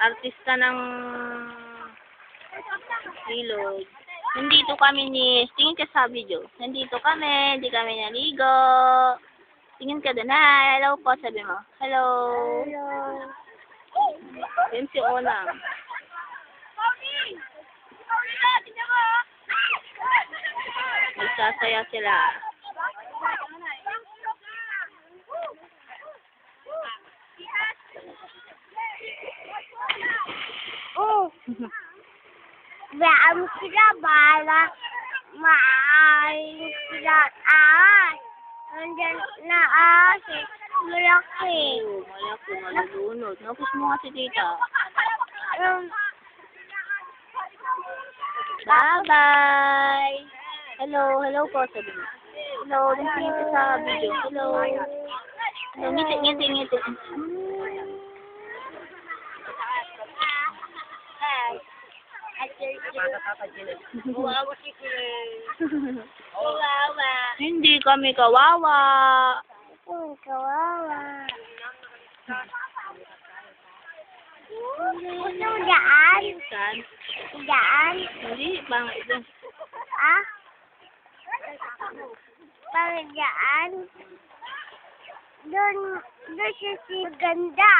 artista ng ilog. Nandito kami ni, tingin ka sa video. Nandito kami, hindi kami naligo. Tingin ka doon, hi, hello po, sabi mo. Hello. Hello. Yun si Onang. Nagsasaya sila. Mo sila para maaayos sila ahas. Nandyan na ahas eh. Malaki. Oo, malaki, malulunod. Napos mo nga si tita. Um, Bye-bye! Hello, hello po, sabi mo. Hello, ka sa video. Hello. Hello, ngiti, ngiti, ngiti. Wawa si Kulay. Wawa. Hindi kami kawawa. Oh, kawawa. Gusto mo daan? Daan? Hindi, pangit doon. Ah? Para daan? Doon, doon siya si ganda.